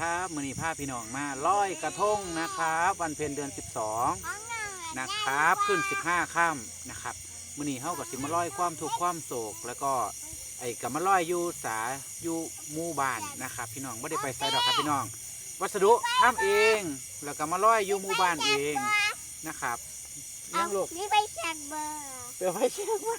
ครับมือนี้พาพี่น้องมาลอยกระทงนะครับ วันเพ็ญเดือน 12 นะครับ ขึ้น 15ค่ำนะครับมือนี้เฮากับสิมาลอยความทุกข์ความโศก แล้วก็ไอ้กับมาลอยอยู่สาอยู่หมู่บ้านนะครับ พี่น้องไม่ได้ไปไสดอกครับพี่น้อง วัสดุทำเอง แล้วก็มาลอยอยู่หมู่บ้านเองนะครับยังลูกนี่ไปแจกเบอร์เดี๋ยวไปเช็คมา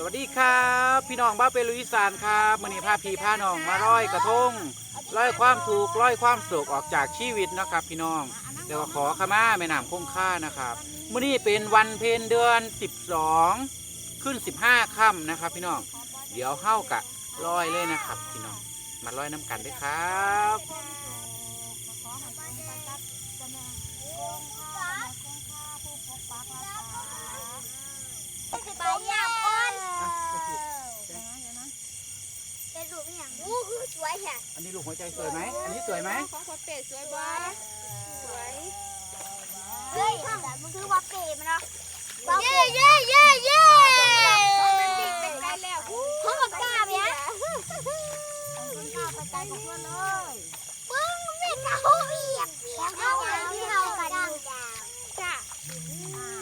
สวัสดีครับ พี่น้องบ้าเปลุยสานครับมือนี้พาพี่พาน้องมาร้อยกระทงร้อยความถูกร้อยความโศกออกจากชีวิตนะครับ พี่น้องเดี๋ยวขอขมาแม่น้ำคงค่านะครับมื้อนี้เป็นวันเพ็ญเดือน 12 ขึ้น 15ค่ำนะครับ พี่น้องเดี๋ยวเข้ากะลอยเลยนะครับ พี่น้องมาลอยน้ำกันด้วยครับ ไปยามอ้นเป็นรูปอย่างอู้ คือสวยค่ะอันนี้ลูกหัวใจสวยไหมอันนี้สวยไหมของคนเป็ดสวยบ่สวยเฮ้ยมันคือว่าเป๋มันเนาะเย้เย้เย้เย้เป็นปีกเป็นไก่แล้วเขาบอกกล้าไหมฮะกล้าไปไกลกับเพื่อนเลยปึ้งไม่เขาเปียกเปียกเขาที่เรากันดูดาวจ้ะ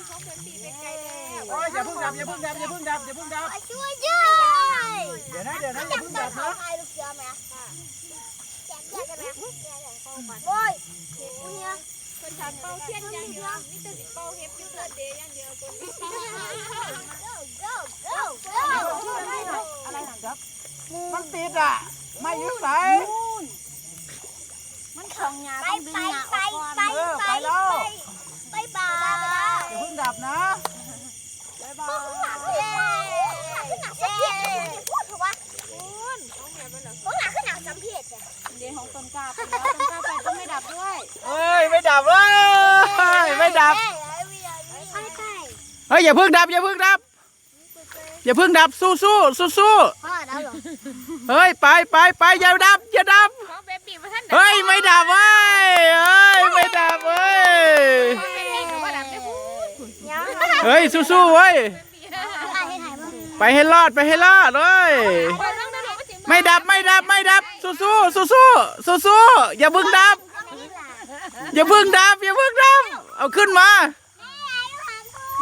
ของเป็นปีกเป็นไก่แล้วโอ้ยอย่าเพิ่งดับอย่าเพิ่งดับอย่าเพิ่งดับอย่าเพิ่งดับช่วยช่วย เดี๋ยวนะเดี๋ยวนะอย่าเพิ่งดับนะใครลูกเสือไหมแจกแจกกันไหมโอ้ยเนี่ยคนทำเป้าเทียนอย่างเดียวนี่จะสิเป้าเฮ็ดยูเทิร์เดย์อย่างเดียวคนนี้อะไรนะครับมันติดอะไม่ยึดสายมันของยาไปต้องดึไปงยาไปออกก่อนไปไปไปไปบายอย่าเพิ่งดับนะพวกหนักเลยพวกหนักสัมเพจพูดเถอะวะ คุณของแม่เป็นเหรอ พวกหนักขึ้นหนักสัมเพจอะ เดี๋ยวของต้นกล้าไปแล้วต้นกล้าไปก็ไม่ดับด้วยเอ้ยไม่ดับเว้ยไม่ดับไปไปเฮ้ยอย่าเพิ่งดับอย่าเพิ่งดับอย่าเพิ่งดับสู้สู้สู้สู้พ่อแล้วเหรอเฮ้ยไปไปไปอย่าดับอย่าดับของเบบี้มาท่านเฮ้ยไม่ดับเว้ยเฮ้ยไม่ดับเว้ยของเบบี้กับว่าดับได้พูดยังเฮ้ยสู้สู้เว้ยไอ้ให้ถ่ายมั้งไปให้รอดไปให้รอดเว้ย ไม่ดับไม่ดับไม่ดับ สู้สู้สู้สู้สู้สู้อย่าเพิ่งดับ อย่าเพิ่งดับ อย่าเพิ่งดับ เอาขึ้นมา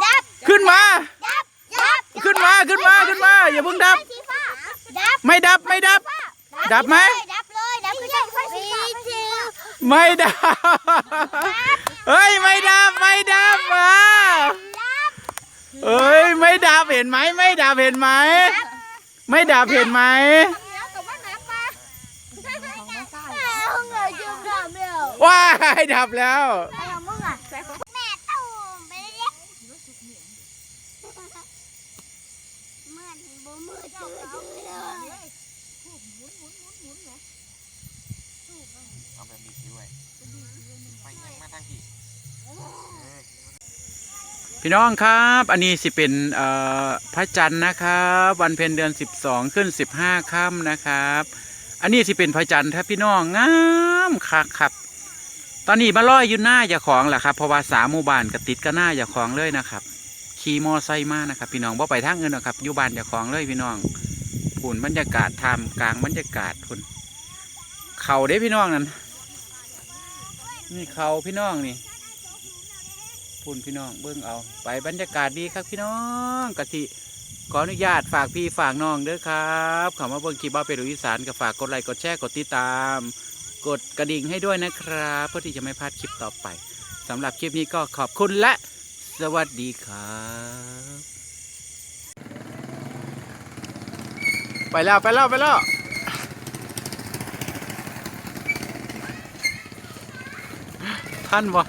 ดับขึ้นมา ดับดับขึ้นมาขึ้นมาขึ้นมา อย่าเพิ่งดับสีฟ้าดับไม่ดับไม่ดับ ดับไหมดับเลยดับคือไฟสีฟ้าสีไม่ดับเฮ้ยไม่ดับไม่ดับอะเอ้ยไม่ดับเห็นไหมไม่ดับเห็นไหมไม่ดับเห็นไหม แล้วกับว่าน้ำปลา ห้องเราจุ่มดับเร็ ว้ายดับแล้วไปเอามึงอะแม่ตูมไปเรียกมื่อถึงบ่มือจืดเลยเอาแบบนี้ด้วยไปยังมาทางที่พี่น้องครับ อันนี้สิเป็นพระจันทร์นะครับ วันเพ็ญเดือน 12 ขึ้น 15ค่ำนะครับ อันนี้สิเป็นพระจันทร์ครับพี่น้องงามคักครับ ตอนนี้มาลอยอยู่หน้าอย่าของแหละครับเพราะว่าสามหมู่บ้านก็ติดก็หน้าอย่าของเลยนะครับ ขี่มอไซค์มานะครับ พี่น้องบ่ไปทางอื่นหรอกครับอยู่บ้านอย่าของเลยพี่น้องผุนบรรยากาศทำกลางบรรยากาศพุ่นเขาเด้พี่น้องนั่นนี่เขาพี่น้องนี่พุ่นพี่น้องเบิ่งเอาไปบรรยากาศดีครับพี่น้องกะสิขออนุญาตฝากพี่ฝากน้องเด้อครับข้ามาเบิ่งคลิปบ้าเป็นอีสานก็ฝากกดไลค์กดแชร์กดติดตาม กดกระดิ่งให้ด้วยนะครับเพื่อที่จะไม่พลาดคลิปต่อไปสำหรับคลิปนี้ก็ขอบคุณและ สวัสดีครับ ไปแล้วไปแล้วไปแล้วท่านบ่